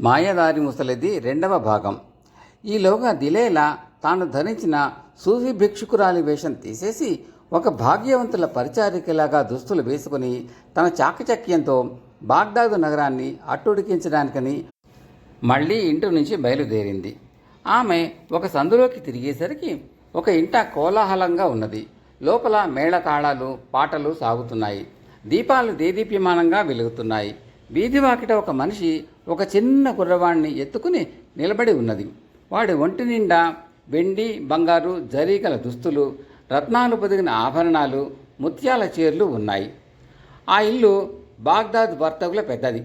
మాయదారి ముసలిది రెండవ భాగం. ఈలోగా దిలేలా తాను ధరించిన సూఫీ భిక్షుకురాలి వేషం తీసేసి ఒక భాగ్యవంతుల పరిచారికలాగా దుస్తులు వేసుకుని తన చాకచక్యంతో బాగ్దాదు నగరాన్ని అట్టుడికించడానికని మళ్ళీ ఇంటి నుంచి బయలుదేరింది. ఆమె ఒక సందులోకి తిరిగేసరికి ఒక ఇంట కోలాహలంగా ఉన్నది. లోపల మేళతాళాలు పాటలు సాగుతున్నాయి. దీపాలు దేదీప్యమానంగా వెలుగుతున్నాయి. వీధి వాకిట ఒక మనిషి ఒక చిన్న కుర్రవాణ్ణి ఎత్తుకుని నిలబడి ఉన్నది. వాడి ఒంటి నిండా వెండి బంగారు జరీగల దుస్తులు రత్నాలు పొదిగిన ఆభరణాలు ముత్యాల చీరలు ఉన్నాయి. ఆ ఇల్లు బాగ్దాద్ వర్తకుల పెద్దది.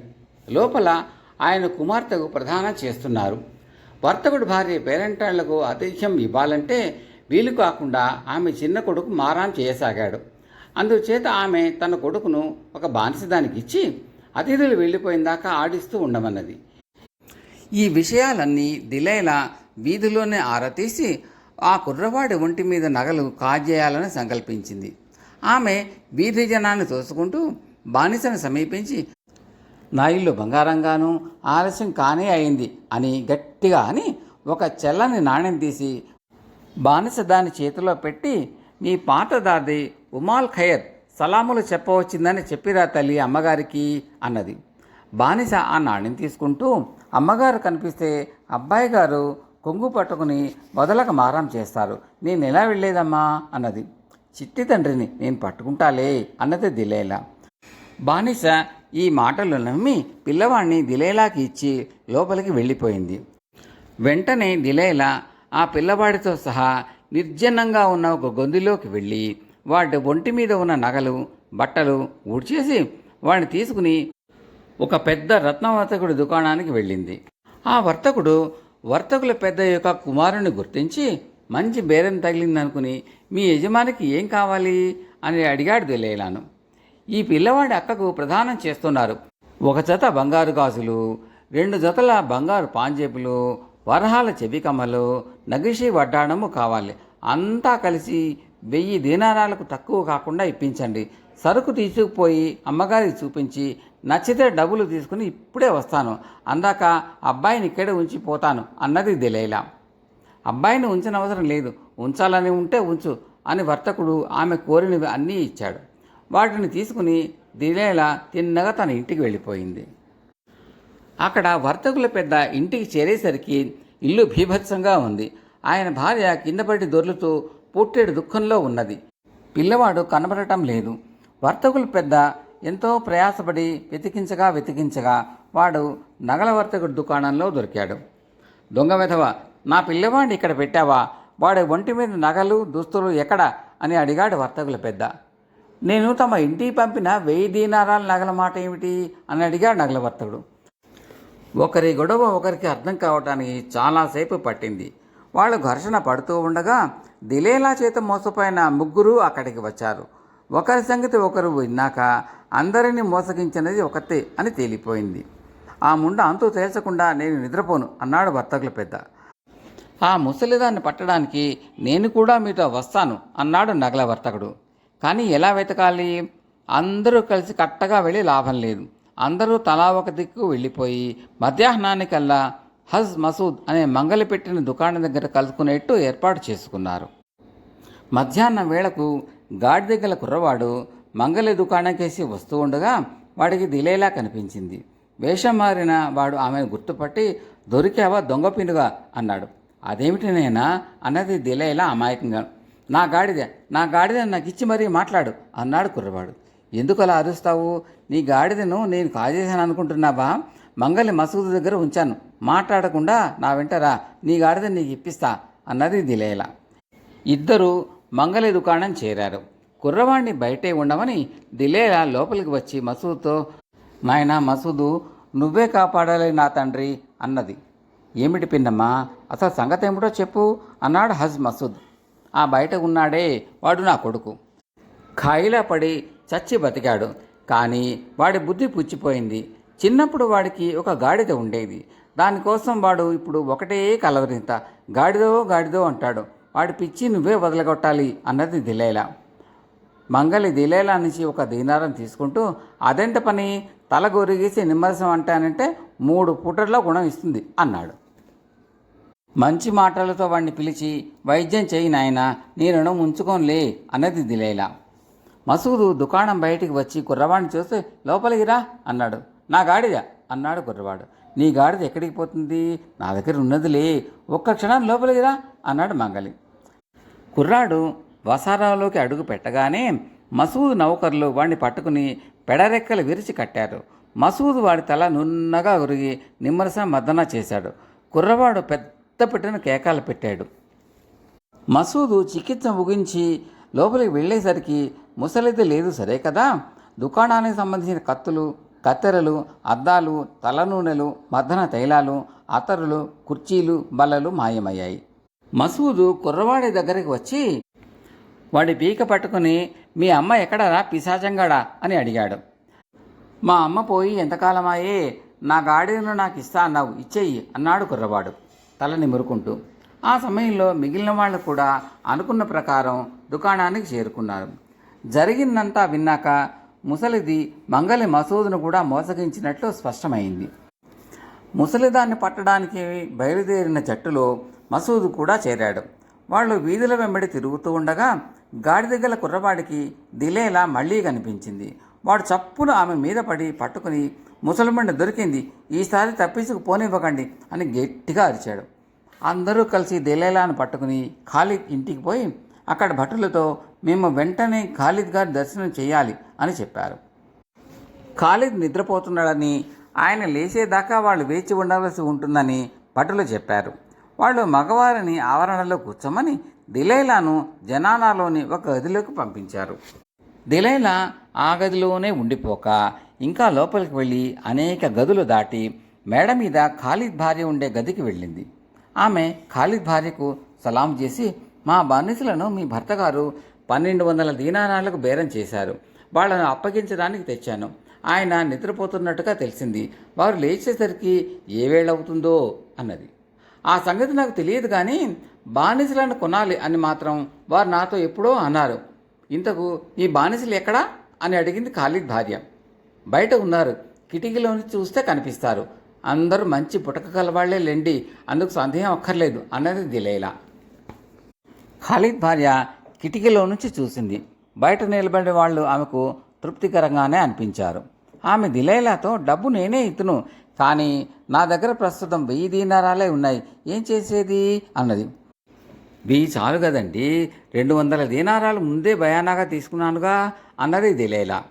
లోపల ఆయన కుమార్తెకు ప్రధానం చేస్తున్నారు. వర్తకుడు భార్య పేరెంటాళ్ళకు ఆతిథ్యం ఇవ్వాలంటే వీలు కాకుండా ఆమె చిన్న కొడుకు మారాం చేయసాగాడు. అందుచేత ఆమె తన కొడుకును ఒక బానిసదానికి ఇచ్చి అతిథులు వెళ్ళిపోయిన దాకా ఆడిస్తూ ఉండమన్నది. ఈ విషయాలన్నీ దిలేలా వీధిలోనే ఆరతీసి ఆ కుర్రవాడి ఒంటి మీద నగలు కాజేయాలని సంకల్పించింది. ఆమె వీధి జనాన్ని తోసుకుంటూ బానిసను సమీపించి నా ఇల్లు బంగారంగాను ఆలస్యం కానే అయింది అని గట్టిగా అని ఒక చెల్లని నాణ్యం తీసి బానిస దాని చేతిలో పెట్టి మీ పాతదాది ఉమాల్ ఖైర్ సలాములు చెప్పవచ్చిందని చెప్పిరా తల్లి అమ్మగారికి అన్నది. బానిస ఆ నాణ్యం తీసుకుంటూ అమ్మగారు కనిపిస్తే అబ్బాయి గారు కొంగు పట్టుకుని వదలక మారం చేస్తారు. నేను ఎలా వెళ్ళేదమ్మా? అన్నది. చిట్టి తండ్రిని నేను పట్టుకుంటాలే అన్నది దిలేలా. బానిస ఈ మాటలు నమ్మి పిల్లవాణ్ణి దిలేలాకి ఇచ్చి లోపలికి వెళ్ళిపోయింది. వెంటనే దిలేలా ఆ పిల్లవాడితో సహా నిర్జనంగా ఉన్న ఒక గొంతులోకి వెళ్ళి వాడి ఒంటి మీద ఉన్న నగలు బట్టలు ఊడ్చేసి వాడిని తీసుకుని ఒక పెద్ద రత్నవర్తకుడి దుకాణానికి వెళ్ళింది. ఆ వర్తకుడు వర్తకుల పెద్ద యొక్క కుమారుని గుర్తించి మంచి బేరం తగిలిందనుకుని మీ యజమానికి ఏం కావాలి? అని అడిగాడు దిలేలాను ఈ పిల్లవాడి అక్కకు ప్రదానం చేస్తున్నారు ఒక జత బంగారు గాజులు రెండు జతల బంగారు పాంజేబులు వరహాల చెవి కమ్మలు నగిషి వడ్డాణము కావాలి అంతా కలిసి వెయ్యి దీనారాలకు తక్కువ కాకుండా ఇప్పించండి. సరుకు తీసుకుపోయి అమ్మగారికి చూపించి నచ్చితే డబ్బులు తీసుకుని ఇప్పుడే వస్తాను. అందాక అబ్బాయిని ఇక్కడే ఉంచి పోతాను అన్నది దిలేలా. అబ్బాయిని ఉంచనవసరం లేదు. ఉంచాలని ఉంటే ఉంచు అని వర్తకుడు ఆమె కోరినవి అన్నీ ఇచ్చాడు. వాటిని తీసుకుని దిలేలా తిన్నగా తన ఇంటికి వెళ్ళిపోయింది. అక్కడ వర్తకుల పెద్ద ఇంటికి చేరేసరికి ఇల్లు భీభత్సంగా ఉంది. ఆయన భార్య కిందపడి దొర్లుతూ పుట్టేడు దుఃఖంలో ఉన్నది. పిల్లవాడు కనబడటం లేదు. వర్తకులు పెద్ద ఎంతో ప్రయాసపడి వెతికించగా వెతికించగా వాడు నగల వర్తకుడి దుకాణంలో దొరికాడు. దొంగ వెధవ నా పిల్లవాడిని ఇక్కడ పెట్టావా? వాడి ఒంటి మీద నగలు దుస్తులు ఎక్కడ? అని అడిగాడు వర్తకుల పెద్ద. నేను తమ ఇంటికి పంపిన వెయ్యి దీనారాల నగల మాట ఏమిటి? అని అడిగాడు నగల వర్తకుడు. ఒకరి గొడవ ఒకరికి అర్థం కావటానికి చాలాసేపు పట్టింది. వాళ్ళు ఘర్షణ పడుతూ ఉండగా దిలేలా చేత మోసపోయిన ముగ్గురు అక్కడికి వచ్చారు. ఒకరి సంగతి ఒకరు విన్నాక అందరినీ మోసగించినది ఒకతే అని తేలిపోయింది. ఆ ముండ అంతు తేల్చకుండా నేను నిద్రపోను అన్నాడు వర్తకుల పెద్ద. ఆ ముసలిదాన్ని పట్టడానికి నేను కూడా మీతో వస్తాను అన్నాడు నగల వర్తకుడు. కానీ ఎలా వెతకాలి? అందరూ కలిసి కట్టగా వెళ్ళి లాభం లేదు. అందరూ తలా ఒక దిక్కు వెళ్ళిపోయి మధ్యాహ్నానికల్లా హజ్ మసూద్ అనే మంగలి పెట్టిన దుకాణం దగ్గర కలుసుకునేట్టు ఏర్పాటు చేసుకున్నారు. మధ్యాహ్నం వేళకు గాడి దగ్గర కుర్రవాడు మంగలి దుకాణంకేసి వస్తూ ఉండగా వాడికి దిలేలా కనిపించింది. వేషం మారిన వాడు ఆమెను గుర్తుపట్టి దొరికావా దొంగపినుగా అన్నాడు. అదేమిటి నేనా? అన్నది దిలేలా అమాయకంగా. నా గాడిద నా గాడిద నాకు ఇచ్చి మరీ మాట్లాడు అన్నాడు కుర్రవాడు. ఎందుకు అలా అరుస్తావు? నీ గాడిదను నేను కాజేశాను అనుకుంటున్నావా మంగలి మసూదు దగ్గర ఉంచాను. మాట్లాడకుండా నా వెంటరా నీ గాడిద నీకు ఇప్పిస్తా అన్నది దిలేలా. ఇద్దరూ మంగలి దుకాణం చేరారు. కుర్రవాణ్ణి బయటే ఉండమని దిలేలా లోపలికి వచ్చి మసూద్తో నాయనా మసూదు నువ్వే కాపాడాలి నా తండ్రి అన్నది. ఏమిటి పిన్నమ్మా అసలు సంగతి ఏమిటో చెప్పు అన్నాడు హజ్ మసూద్. ఆ బయట ఉన్నాడే వాడు నా కొడుకు. ఖాయిలా పడి చచ్చి బతికాడు. కానీ వాడి బుద్ధి పుచ్చిపోయింది. చిన్నప్పుడు వాడికి ఒక గాడిద ఉండేది. దానికోసం వాడు ఇప్పుడు ఒకటే కలవరింత. గాడిదో గాడిదో అంటాడు. వాడి పిచ్చి నువ్వే వదలగొట్టాలి అన్నది దిలేలా. మంగలి దిలేలా నుంచి ఒక దీనారం తీసుకుంటూ అదెంత పని? తల గొరిగేసి నిమ్మరసం అంటానంటే మూడు పూటల్లో గుణం ఇస్తుంది అన్నాడు. మంచి మాటలతో వాడిని పిలిచి వైద్యం చేయి నాయన నీ రుణం ఉంచుకోనులే అన్నది దిలేలా. మసూదు దుకాణం బయటికి వచ్చి కుర్రవాడిని చూస్తే లోపలికి రా అన్నాడు. నా గాడిద అన్నాడు కుర్రవాడు. నీ గాడిద ఎక్కడికి పోతుంది? నా దగ్గర ఉన్నదిలే. ఒక్క క్షణం లోపలిదిరా అన్నాడు మంగలి. కుర్రాడు వసారాలోకి అడుగు పెట్టగానే మసూద్ నౌకర్లు వాడిని పట్టుకుని పెడరెక్కలు విరిచి కట్టారు. మసూద్ వాడి తల నున్నగా ఉరిగి నిమ్మరసం మద్దన చేశాడు. కుర్రవాడు పెద్ద పెట్టిన కేకాలు పెట్టాడు. మసూదు చికిత్స ముగించి లోపలికి వెళ్ళేసరికి ముసలిది లేదు సరే కదా? దుకాణానికి సంబంధించిన కత్తులు కత్తెరలు అద్దాలు తల నూనెలు తైలాలు అతరులు కుర్చీలు బల్లలు మాయమయ్యాయి. మసూదు కుర్రవాడి దగ్గరికి వచ్చి వాడి పీక పట్టుకుని మీ అమ్మ ఎక్కడరా పిశాచంగాడా? అని అడిగాడు. మా అమ్మ పోయి ఎంతకాలమాయే నా గాడిను నాకు ఇస్తా అన్నావు ఇచ్చేయి అన్నాడు కుర్రవాడు తల నిమురుకుంటూ ఆ సమయంలో మిగిలిన వాళ్ళు కూడా అనుకున్న ప్రకారం దుకాణానికి చేరుకున్నారు. జరిగిందంతా విన్నాక ముసలిది మంగలి మసూదును కూడా మోసగించినట్లు స్పష్టమైంది. ముసలిదాన్ని పట్టడానికి బయలుదేరిన జట్టులో మసూదు కూడా చేరాడు. వాళ్ళు వీధుల వెంబడి తిరుగుతూ ఉండగా గాడిద గల కుర్రవాడికి దిలేలా మళ్ళీ కనిపించింది. వాడు చప్పున ఆమె మీద పడి పట్టుకుని ముసలిమండి దొరికింది. ఈసారి తప్పించుకు పోనివ్వకండి అని గట్టిగా అరిచాడు. అందరూ కలిసి దిలేలాను పట్టుకుని ఖాళీ ఇంటికి పోయి అక్కడ భటులతో మేము వెంటనే ఖాలిద్ గారి దర్శనం చేయాలి అని చెప్పారు. ఖాలిద్ నిద్రపోతున్నాడని ఆయన లేచేదాకా వాళ్ళు వేచి ఉండవలసి ఉంటుందని భటులు చెప్పారు. వాళ్ళు మగవారిని ఆవరణలో కూర్చోమని దిలైలాను జనానాలోని ఒక గదిలోకి పంపించారు. దిలైలా ఆ గదిలోనే ఉండిపోక ఇంకా లోపలికి వెళ్ళి అనేక గదులు దాటి మేడ మీద ఖాలిద్ భార్య ఉండే గదికి వెళ్ళింది. ఆమె ఖాలిద్ భార్యకు సలాం చేసి మా బానిసలను మీ భర్త గారు పన్నెండు వందల దీనానాలకు బేరం చేశారు. వాళ్ళను అప్పగించడానికి తెచ్చాను. ఆయన నిద్రపోతున్నట్టుగా తెలిసింది. వారు లేచేసరికి ఏ వేళవుతుందో అన్నది. ఆ సంగతి నాకు తెలియదు కానీ బానిసలను కొనాలి అని మాత్రం వారు నాతో ఎప్పుడో అన్నారు. ఇంతకు ఈ బానిసలు ఎక్కడా? అని అడిగింది ఖాళీద్ భార్య. బయట ఉన్నారు. కిటికీలోని చూస్తే కనిపిస్తారు. అందరూ మంచి పుటక కలవాళ్ళే లెండి. అందుకు సందేహం అక్కర్లేదు అన్నది దిలేలా. ఖాళీద్ భార్య కిటికీలో నుంచి చూసింది. బయట నిలబడే వాళ్ళు ఆమెకు తృప్తికరంగానే అనిపించారు. ఆమె దిలైలాతో డబ్బు నేనే ఇతను కానీ నా దగ్గర ప్రస్తుతం వెయ్యి దీనారాలే ఉన్నాయి. ఏం చేసేది? అన్నది. వెయ్యి చాలు కదండి రెండు వందల దీనారాలు ముందే భయానాగా తీసుకున్నానుగా అన్నది దిలేలా.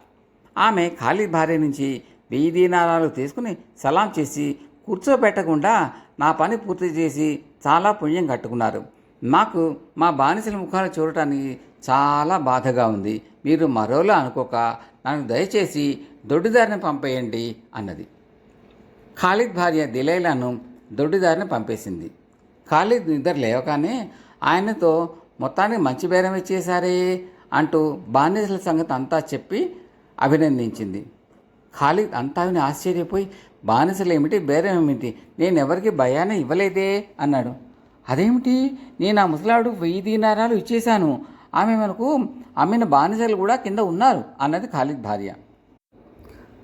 ఆమె ఖాళీ భార్య నుంచి వెయ్యి దీనారాలు తీసుకుని సలాం చేసి కూర్చోబెట్టకుండా నా పని పూర్తి చేసి చాలా పుణ్యం కట్టుకున్నారు. మాకు మా బానిసల ముఖాలు చూడటానికి చాలా బాధగా ఉంది. మీరు మరోలా అనుకోక నన్ను దయచేసి దొడ్డిదారిని పంపేయండి అన్నది. ఖాలిద్ భార్య దిలైలాను దొడ్డిదారిని పంపేసింది. ఖాలిద్ నిద్ర లేవగానే ఆయనతో మొత్తానికి మంచి బేరం ఇచ్చేశారే అంటూ బానిసల సంగతి అంతా చెప్పి అభినందించింది. ఖాలిద్ అంతా విని ఆశ్చర్యపోయి బానిసలు ఏమిటి బేరం ఏమిటి? నేను ఎవరికి భయాన్ని ఇవ్వలేదే అన్నాడు. అదేమిటి? నేను ఆ ముసలాడు వెయ్యి దీనారాలు ఇచ్చేశాను. ఆమె మనకు అమ్మిన బానిసలు కూడా కింద ఉన్నారు అన్నది ఖాలిద్ భార్య.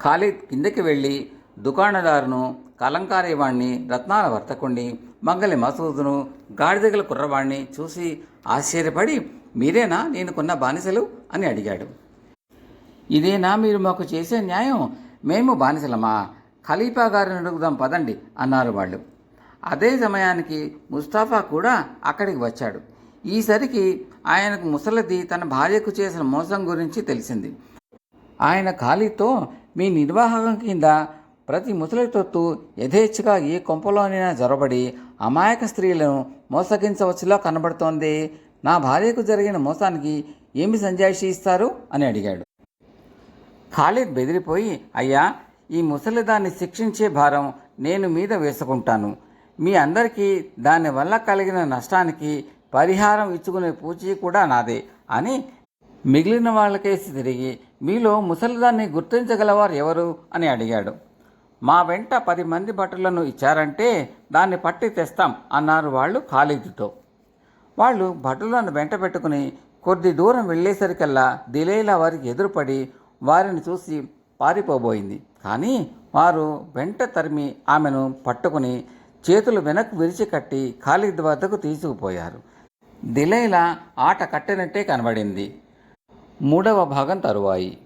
ఖాలిద్ కిందకి వెళ్ళి దుకాణదారును కలంకారీవాణ్ణి రత్నాల వర్తకుండి మంగలి మసూదును గాడిదగల కుర్రవాణ్ణి చూసి ఆశ్చర్యపడి మీరేనా? నేను కొన్న బానిసలు? అని అడిగాడు. ఇదేనా మీరు మాకు చేసే న్యాయం? మేము బానిసలమా? ఖలీఫా గారిని అడుగుదాం పదండి అన్నారు వాళ్ళు. అదే సమయానికి ముస్తాఫా కూడా అక్కడికి వచ్చాడు. ఈసరికి ఆయనకు ముసలది తన భార్యకు చేసిన మోసం గురించి తెలిసింది. ఆయన ఖాళీతో మీ నిర్వాహకం కింద ప్రతి ముసలి తొత్తు యథేచ్ఛగా ఏ కొంపలోనైనా జొరబడి అమాయక స్త్రీలను మోసగించవచ్చులా కనబడుతోంది. నా భార్యకు జరిగిన మోసానికి ఏమి సంజాయిషి ఇస్తారు? అని అడిగాడు. ఖాళీద్ బెదిరిపోయి అయ్యా ఈ ముసలిదాన్ని శిక్షించే భారం నేను మీద వేసుకుంటాను. మీ అందరికీ దానివల్ల కలిగిన నష్టానికి పరిహారం ఇచ్చుకునే పూచీ కూడా నాదే అని మిగిలిన వాళ్ళకేసి తిరిగి మీలో ముసలిదాన్ని గుర్తించగలవారు ఎవరు అని అడిగాడు. మా వెంట పది మంది భటులను ఇచ్చారంటే దాన్ని పట్టి తెస్తాం అన్నారు వాళ్ళు ఖాళీదుతో వాళ్ళు భటులను వెంట పెట్టుకుని కొద్ది దూరం వెళ్ళేసరికల్లా దిలేలా వారికి ఎదురుపడి వారిని చూసి పారిపోబోయింది. కానీ వారు వెంట తరిమి ఆమెను పట్టుకుని చేతులు వెనక్కు విరిచి కట్టి ఖాలిద్ వద్దకు తీసుకుపోయారు. దిలైలా ఆట కట్టినట్టే కనబడింది. మూడవ భాగం తరువాయి.